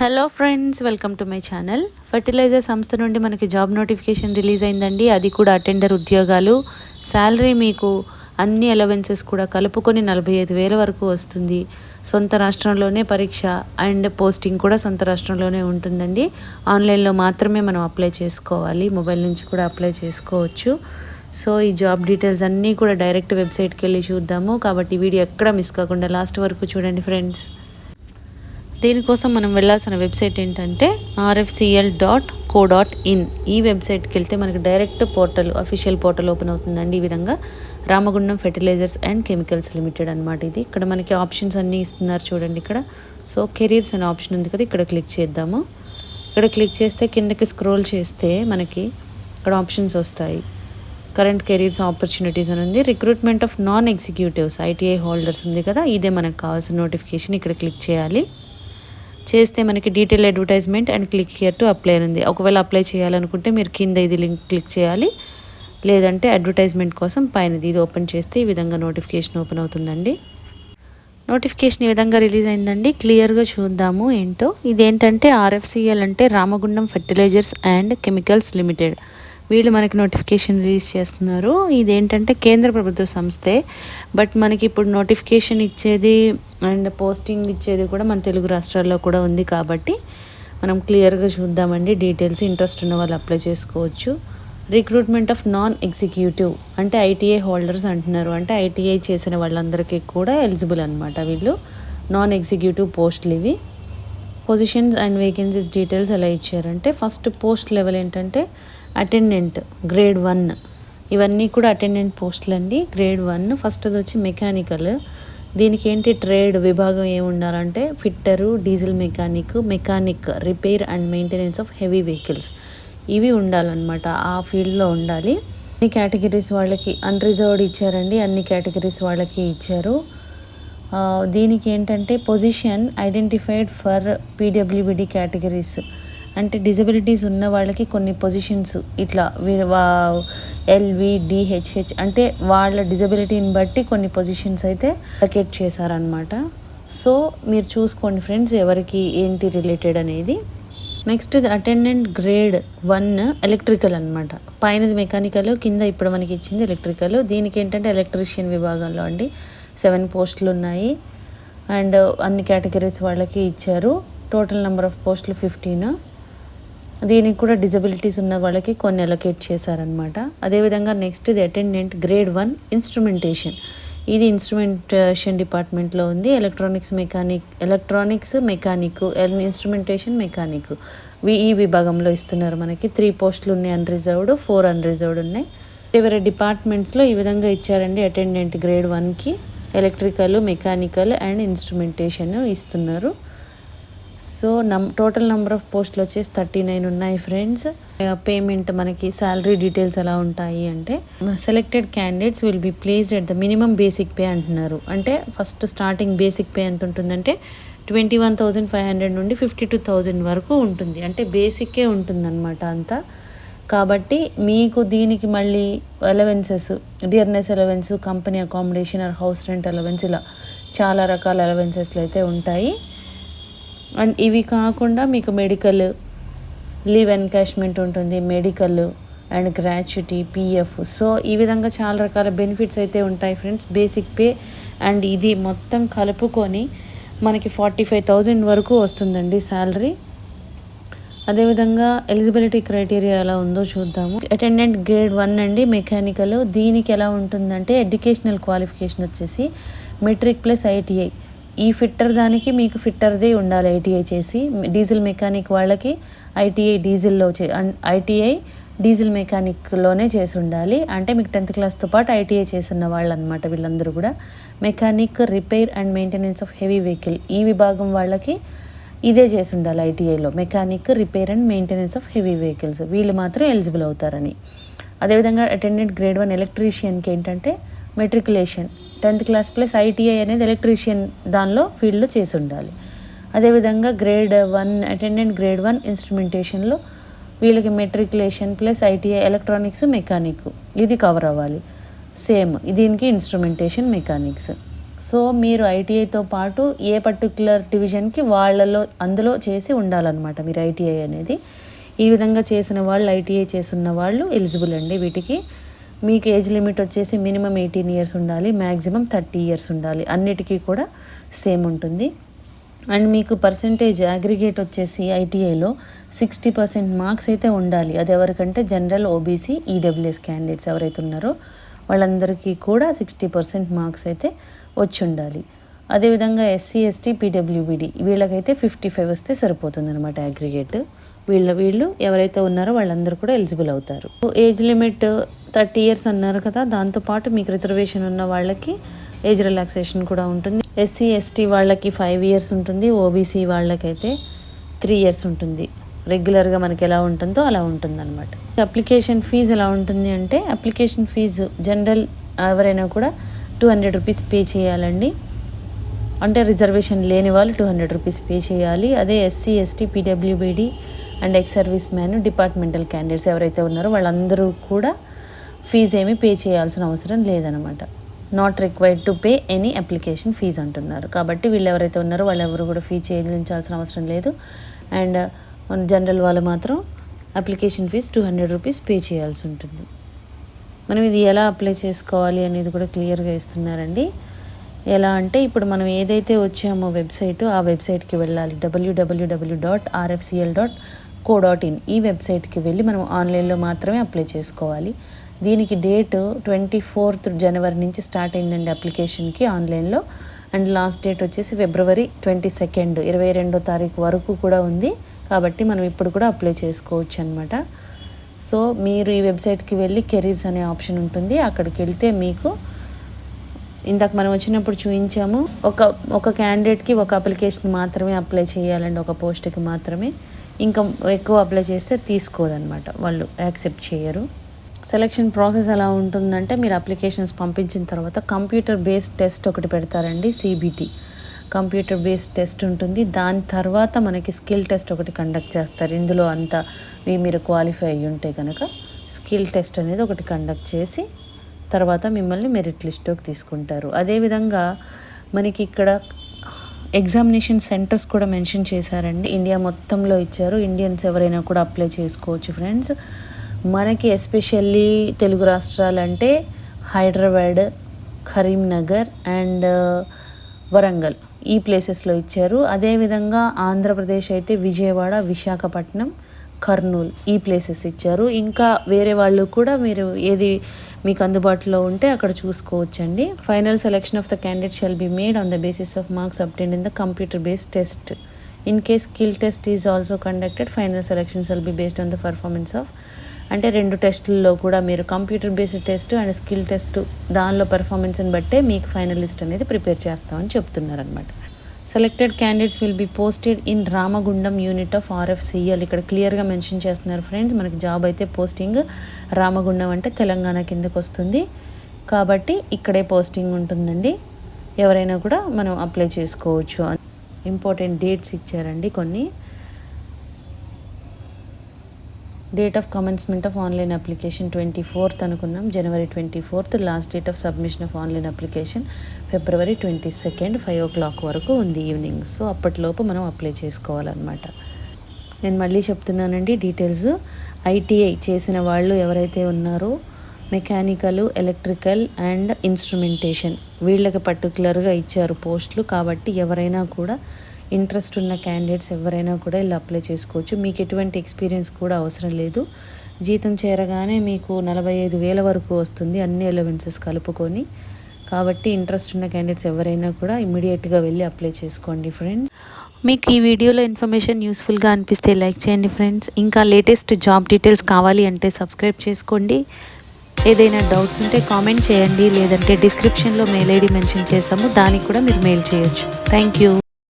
Hello friends welcome to my channel. Fertilizer సంస్థ నుండి మనకి జాబ్ నోటిఫికేషన్ రిలీజ్ అయిందండి. అది కూడా అటెండర్ ఉద్యోగాలు. శాలరీ మీకు అన్ని అలవెన్సెస్ కూడా కలుపుకొని నలభై ఐదు వేల వరకు వస్తుంది. సొంత రాష్ట్రంలోనే పరీక్ష అండ్ పోస్టింగ్ కూడా సొంత రాష్ట్రంలోనే ఉంటుందండి. ఆన్లైన్లో మాత్రమే మనం అప్లై చేసుకోవాలి. మొబైల్ నుంచి కూడా అప్లై చేసుకోవచ్చు. సో ఈ జాబ్ డీటెయిల్స్ అన్నీ కూడా డైరెక్ట్ వెబ్సైట్కి వెళ్ళి చూద్దాము. కాబట్టి వీడియో ఎక్కడ మిస్ కాకుండా లాస్ట్ వరకు చూడండి ఫ్రెండ్స్. దీనికోసం మనం వెళ్ళాల్సిన వెబ్సైట్ ఏంటంటే RFCL dot co dot in. ఈ వెబ్సైట్కి వెళ్తే మనకి direct portal official portal open అవుతుందండి ఈ విధంగా. Ramagundam fertilizers and chemicals limited అనమాట ఇది. ఇక్కడ మనకి ఆప్షన్స్ అన్నీ ఇస్తున్నారు చూడండి ఇక్కడ. సో కెరీర్స్ అనే ఆప్షన్ ఉంది కదా ఇక్కడ క్లిక్ చేద్దాము. ఇక్కడ క్లిక్ చేస్తే కిందకి స్క్రోల్ చేస్తే మనకి ఇక్కడ ఆప్షన్స్ వస్తాయి. కరెంట్ కెరీర్స్ ఆపర్చునిటీస్ అని ఉంది. Recruitment of non executives ITI holders ఉంది కదా ఇదే మనకు కావాల్సిన నోటిఫికేషన్ ఇక్కడ క్లిక్ చేయాలి. చేస్తే మనకి detail advertisement and click here to apply ఉంది. ఒకవేళ అప్లై చేయాలనుకుంటే మీరు కింద ఇది లింక్ క్లిక్ చేయాలి. లేదంటే అడ్వర్టైజ్మెంట్ కోసం పైనది ఇది ఓపెన్ చేస్తే ఈ విధంగా నోటిఫికేషన్ ఓపెన్ అవుతుందండి. నోటిఫికేషన్ ఈ విధంగా రిలీజ్ అయిందండి. క్లియర్గా చూద్దాము ఏంటో. ఇదేంటంటే ఆర్ఎఫ్సిఎల్ అంటే Ramagundam fertilizers and chemicals limited వీళ్ళు మనకి నోటిఫికేషన్ రిలీజ్ చేస్తున్నారు. ఇదేంటంటే కేంద్ర ప్రభుత్వ సంస్థే. బట్ మనకి ఇప్పుడు నోటిఫికేషన్ ఇచ్చేది అండ్ పోస్టింగ్ ఇచ్చేది కూడా మన తెలుగు రాష్ట్రాల్లో కూడా ఉంది కాబట్టి మనం క్లియర్గా చూద్దామండి. డీటెయిల్స్ ఇంట్రెస్ట్ ఉన్న వాళ్ళు అప్లై చేసుకోవచ్చు. రిక్రూట్మెంట్ ఆఫ్ నాన్ ఎగ్జిక్యూటివ్ అంటే ఐటీఐ హోల్డర్స్ అంటున్నారు. అంటే ఐటీఐ చేసిన వాళ్ళందరికీ కూడా ఎలిజిబుల్ అనమాట వీళ్ళు. నాన్ ఎగ్జిక్యూటివ్ పోస్టులు ఇవి. పొజిషన్స్ అండ్ వేకెన్సీస్ డీటెయిల్స్ ఎలా ఇచ్చారంటే ఫస్ట్ పోస్ట్ లెవెల్ ఏంటంటే అటెండెంట్ గ్రేడ్ వన్. ఇవన్నీ కూడా అటెండెంట్ పోస్టులు అండి. గ్రేడ్ వన్ ఫస్ట్ అది వచ్చి మెకానికల్. దీనికి ఏంటి ట్రేడ్ విభాగం ఏముండాలంటే fitter diesel mechanic mechanic repair and maintenance of heavy vehicles. ఇవి ఉండాలన్నమాట. ఆ ఫీల్డ్లో ఉండాలి. అన్ని కేటగిరీస్ వాళ్ళకి అన్రిజర్వ్డ్ ఇచ్చారండి. అన్ని కేటగిరీస్ వాళ్ళకి ఇచ్చారు. దీనికి ఏంటంటే position identified for PWBD categories. అంటే డిజబిలిటీస్ ఉన్న వాళ్ళకి కొన్ని పొజిషన్స్ ఇట్లా ఎల్వి డిహెచ్హెచ్ అంటే వాళ్ళ డిజబిలిటీని బట్టి కొన్ని పొజిషన్స్ అయితే అలకేట్ చేశారనమాట సో మీరు చూసుకోండి ఫ్రెండ్స్ ఎవరికి ఏంటి రిలేటెడ్ అనేది. Next attendant grade one electrical అనమాట పైనది మెకానికల్ కింద ఇప్పుడు మనకి ఇచ్చింది ఎలక్ట్రికల్ దీనికి ఏంటంటే ఎలక్ట్రీషియన్ విభాగంలో అండి. సెవెన్ పోస్టులు ఉన్నాయి. అండ్ అన్ని కేటగిరీస్ వాళ్ళకి ఇచ్చారు. టోటల్ నెంబర్ ఆఫ్ పోస్టులు ఫిఫ్టీన్ దీనికి కూడా డిజబిలిటీస్ ఉన్న వాళ్ళకి కొన్ని అలొకేట్ చేశారనమాట అదేవిధంగా నెక్స్ట్ ఇది అటెండెంట్ గ్రేడ్ వన్ ఇన్స్ట్రుమెంటేషన్ ఇది ఇన్స్ట్రుమెంటేషన్ డిపార్ట్మెంట్లో ఉంది. Electronics mechanic electronics mechanic instrumentation mechanic ఈ విభాగంలో ఇస్తున్నారు మనకి. త్రీ పోస్టులు ఉన్నాయి అన్రిజర్వ్డ్ ఫోర్ అన్రిజర్వ్డ్ ఉన్నాయి. వేరే డిపార్ట్మెంట్స్లో ఈ విధంగా ఇచ్చారండి అటెండెంట్ గ్రేడ్ వన్కి ఎలక్ట్రికల్ మెకానికల్ అండ్ ఇన్స్ట్రుమెంటేషన్ ఇస్తున్నారు. సో నమ్ టోటల్ నెంబర్ ఆఫ్ పోస్టులు వచ్చేసి థర్టీ నైన్ ఉన్నాయి ఫ్రెండ్స్ పేమెంట్ మనకి శాలరీ డీటెయిల్స్ ఎలా ఉంటాయి అంటే selected candidates will be placed at the minimum basic pay అంటున్నారు. అంటే ఫస్ట్ స్టార్టింగ్ బేసిక్ పే ఎంత ఉంటుందంటే twenty one thousand five hundred నుండి ఫిఫ్టీ టూ థౌజండ్ వరకు ఉంటుంది. అంటే బేసిక్కే ఉంటుందన్నమాట అంతా. కాబట్టి మీకు దీనికి మళ్ళీ allowances dearness allowance company accommodation or house rent allowance ఇలా చాలా రకాల అలవెన్సెస్లు అయితే ఉంటాయి. అండ్ ఇవి కాకుండా మీకు మెడికల్ లీవ్ ఎన్కాష్మెంట్ ఉంటుంది medical and gratuity PF so ఈ విధంగా చాలా రకాల బెనిఫిట్స్ అయితే ఉంటాయి ఫ్రెండ్స్ బేసిక్ పే అండ్ ఇది మొత్తం కలుపుకొని మనకి ఫార్టీ ఫైవ్ థౌజండ్ వరకు వస్తుందండి శాలరీ అదేవిధంగా ఎలిజిబిలిటీ క్రైటీరియా ఎలా ఉందో చూద్దాము. అటెండెంట్ గ్రేడ్ వన్ అండి మెకానికల్ దీనికి ఎలా ఉంటుందంటే ఎడ్యుకేషనల్ క్వాలిఫికేషన్ వచ్చేసి మెట్రిక్ ప్లస్ ఐటీఐ ఈ ఫిట్టర్ దానికి మీకు ఫిట్టర్దే ఉండాలి ఐటీఐ చేసి. డీజిల్ మెకానిక్ వాళ్ళకి ఐటీఐ డీజిల్లో చే ఐటీఐ డీజిల్ మెకానిక్లోనే చేసి ఉండాలి. అంటే మీకు టెన్త్ క్లాస్తో పాటు ఐటీఐ చేసిన వాళ్ళు అనమాట వీళ్ళందరూ కూడా. Mechanic repair and maintenance of heavy vehicle ఈ విభాగం వాళ్ళకి ఇదే చేసి ఉండాలి ఐటీఐలో mechanic repair and maintenance of heavy vehicles. వీళ్ళు మాత్రం ఎలిజిబుల్ అవుతారని. అదేవిధంగా అటెండెంట్ గ్రేడ్ వన్ ఎలక్ట్రీషియన్కి ఏంటంటే matriculation. Tenth class plus ITI అనేది ఎలక్ట్రీషియన్ దానిలో ఫీల్డ్లో చేసి ఉండాలి. అదేవిధంగా grade one attendant grade one ఇన్స్ట్రుమెంటేషన్లో వీళ్ళకి matriculation plus ITI electronics mechanic ఇది కవర్ అవ్వాలి. సేమ్ దీనికి ఇన్స్ట్రుమెంటేషన్ మెకానిక్స్. సో మీరు ఐటీఐతో పాటు ఏ పర్టికులర్ డివిజన్కి వాళ్ళలో అందులో చేసి ఉండాలన్నమాట మీరు ఐటీఐ అనేది. ఈ విధంగా చేసిన వాళ్ళు ఐటీఐ చేస్తున్న వాళ్ళు ఎలిజిబుల్ అండి వీటికి. మీకు ఏజ్ లిమిట్ వచ్చేసి మినిమం ఎయిటీన్ ఇయర్స్ ఉండాలి మ్యాక్సిమం థర్టీ ఇయర్స్ ఉండాలి. అన్నిటికీ కూడా సేమ్ ఉంటుంది. అండ్ మీకు పర్సంటేజ్ అగ్రిగేట్ వచ్చేసి ఐటీఐలో సిక్స్టీ పర్సెంట్ మార్క్స్ అయితే ఉండాలి. అది ఎవరికంటే జనరల్ ఓబీసీ ఈడబ్ల్యూఎస్ క్యాండిడేట్స్ ఎవరైతే ఉన్నారో వాళ్ళందరికీ కూడా సిక్స్టీ పర్సెంట్ మార్క్స్ అయితే వచ్చి ఉండాలి. అదేవిధంగా ఎస్సీ ఎస్టీ పీడబ్ల్యూబిడి వీళ్ళకైతే ఫిఫ్టీ ఫైవ్ వస్తే సరిపోతుంది అనమాట అగ్రిగేట్ వీళ్ళ వీళ్ళు ఎవరైతే ఉన్నారో వాళ్ళందరూ కూడా ఎలిజిబుల్ అవుతారు. ఏజ్ లిమిట్ థర్టీ ఇయర్స్ అన్నారు కదా దాంతోపాటు మీకు రిజర్వేషన్ ఉన్న వాళ్ళకి ఏజ్ రిలాక్సేషన్ కూడా ఉంటుంది. ఎస్సీ ఎస్టీ వాళ్ళకి ఫైవ్ ఇయర్స్ ఉంటుంది ఓబీసీ వాళ్ళకైతే త్రీ ఇయర్స్ ఉంటుంది. రెగ్యులర్గా మనకి ఎలా ఉంటుందో అలా ఉంటుంది అనమాట అప్లికేషన్ ఫీజు ఎలా ఉంటుంది అంటే అప్లికేషన్ ఫీజు జనరల్ ఎవరైనా కూడా టూ హండ్రెడ్ రూపీస్ పే చేయాలండి. అంటే రిజర్వేషన్ లేని వాళ్ళు టూ హండ్రెడ్ రూపీస్ పే చేయాలి. అదే SC ST PWBD and ex service man departmental candidates ఎవరైతే ఉన్నారో వాళ్ళందరూ కూడా ఫీజు ఏమీ పే చేయాల్సిన అవసరం లేదనమాట not required to pay any application fee అంటున్నారు. కాబట్టి వీళ్ళు ఎవరైతే ఉన్నారో వాళ్ళు ఎవరు కూడా ఫీ చెల్లించాల్సిన అవసరం లేదు. అండ్ జనరల్ uh, వాళ్ళు మాత్రం application fee two hundred rupees pay చేయాల్సి ఉంటుంది. మనం ఇది ఎలా అప్లై చేసుకోవాలి అనేది కూడా క్లియర్గా ఇస్తున్నారండి. ఎలా అంటే ఇప్పుడు మనం ఏదైతే వచ్చామో వెబ్సైట్ ఆ వెబ్సైట్కి వెళ్ళాలి. WWW dot RFCL dot co dot in ఈ వెబ్సైట్కి వెళ్ళి మనం ఆన్లైన్లో మాత్రమే అప్లై చేసుకోవాలి. దీనికి డేట్ ట్వంటీ ఫోర్త్ జనవరి నుంచి స్టార్ట్ అయిందండి అప్లికేషన్కి ఆన్లైన్లో. అండ్ లాస్ట్ డేట్ వచ్చేసి ఫిబ్రవరి ట్వంటీ సెకండ్ ఇరవై రెండో తారీఖు వరకు కూడా ఉంది. కాబట్టి మనం ఇప్పుడు కూడా అప్లై చేసుకోవచ్చు అనమాట సో మీరు ఈ వెబ్సైట్కి వెళ్ళి కెరీర్స్ అనే ఆప్షన్ ఉంటుంది. అక్కడికి వెళ్తే మీకు ఇందాక మనం వచ్చినప్పుడు చూపించాము ఒక ఒక క్యాండిడేట్కి ఒక అప్లికేషన్ మాత్రమే అప్లై చేయాలండి ఒక పోస్ట్కి మాత్రమే. ఇంకా ఎక్కువ అప్లై చేస్తే తీసుకోదన్నమాట. వాళ్ళు యాక్సెప్ట్ చేయరు. సెలక్షన్ ప్రాసెస్ ఎలా ఉంటుందంటే మీరు అప్లికేషన్స్ పంపించిన తర్వాత కంప్యూటర్ బేస్డ్ టెస్ట్ ఒకటి పెడతారండి సిబిటి కంప్యూటర్ బేస్డ్ టెస్ట్ ఉంటుంది. దాని తర్వాత మనకి స్కిల్ టెస్ట్ ఒకటి కండక్ట్ చేస్తారు. ఇందులో అంతా మీరు క్వాలిఫై అయ్యి ఉంటే కనుక స్కిల్ టెస్ట్ అనేది ఒకటి కండక్ట్ చేసి తర్వాత మిమ్మల్ని మెరిట్ లిస్ట్లోకి తీసుకుంటారు. అదేవిధంగా మనకి ఇక్కడ ఎగ్జామినేషన్ సెంటర్స్ కూడా మెన్షన్ చేశారండి. ఇండియా మొత్తంలో ఇచ్చారు. ఇండియన్స్ ఎవరైనా కూడా అప్లై చేసుకోవచ్చు ఫ్రెండ్స్ మనకి ఎస్పెషల్లీ తెలుగు రాష్ట్రాలంటే హైదరాబాద్ కరీంనగర్ అండ్ వరంగల్ ఈ ప్లేసెస్లో ఇచ్చారు. అదేవిధంగా ఆంధ్రప్రదేశ్ అయితే విజయవాడ విశాఖపట్నం కర్నూల్ ఈ ప్లేసెస్ ఇచ్చారు. ఇంకా వేరే వాళ్ళు కూడా మీరు ఏది మీకు అందుబాటులో ఉంటే అక్కడ చూసుకోవచ్చండి. Final selection of the candidate shall be made on the basis of marks obtained in the computer based test in case skill test is also conducted final selection shall be based on the performance of అంటే రెండు టెస్టుల్లో కూడా మీరు computer based test and skill test దానిలో పెర్ఫార్మెన్స్ని బట్టే మీకు finalist అనేది ప్రిపేర్ చేస్తామని చెప్తున్నారనమాట selected candidates will be posted in Ramagundam unit of RFCL ఇక్కడ క్లియర్గా మెన్షన్ చేస్తున్నారు ఫ్రెండ్స్ మనకి జాబ్ అయితే పోస్టింగ్ రామగుండం అంటే తెలంగాణ కిందకు వస్తుంది. కాబట్టి ఇక్కడే పోస్టింగ్ ఉంటుందండి. ఎవరైనా కూడా మనం అప్లై చేసుకోవచ్చు. ఇంపార్టెంట్ డేట్స్ ఇచ్చారండి కొన్ని. Date of commencement of online application twenty fourth అనుకున్నాం. January twenty fourth last date of submission of online application February twenty second five o'clock వరకు ఉంది ఈవినింగ్ సో అప్పటిలోపు మనం అప్లై చేసుకోవాలన్నమాట. నేను మళ్ళీ చెప్తున్నానండి డీటెయిల్స్ ఐటీఐ చేసిన వాళ్ళు ఎవరైతే ఉన్నారో మెకానికల్ ఎలక్ట్రికల్ అండ్ ఇన్స్ట్రుమెంటేషన్ వీళ్ళకి పర్టికులర్గా ఇచ్చారు పోస్టులు. కాబట్టి ఎవరైనా కూడా ఇంట్రెస్ట్ ఉన్న క్యాండిడేట్స్ ఎవరైనా కూడా ఇలా అప్లై చేసుకోవచ్చు. మీకు ఎటువంటి ఎక్స్పీరియన్స్ కూడా అవసరం లేదు. జీతం చేరగానే మీకు నలభై ఐదు వేల వరకు వస్తుంది అన్ని ఎలవెన్సెస్ కలుపుకొని. కాబట్టి ఇంట్రెస్ట్ ఉన్న క్యాండిడేట్స్ ఎవరైనా కూడా ఇమీడియట్గా వెళ్ళి అప్లై చేసుకోండి ఫ్రెండ్స్ మీకు ఈ వీడియోలో ఇన్ఫర్మేషన్ యూస్ఫుల్గా అనిపిస్తే లైక్ చేయండి ఫ్రెండ్స్ ఇంకా లేటెస్ట్ జాబ్ డీటెయిల్స్ కావాలి అంటే సబ్స్క్రైబ్ చేసుకోండి. ఏదైనా డౌట్స్ ఉంటే కామెంట్ చేయండి. లేదంటే డిస్క్రిప్షన్లో మెయిల్ ఐడి మెన్షన్ చేసాము దానికి కూడా మీరు మెయిల్ చేయొచ్చు. Thank you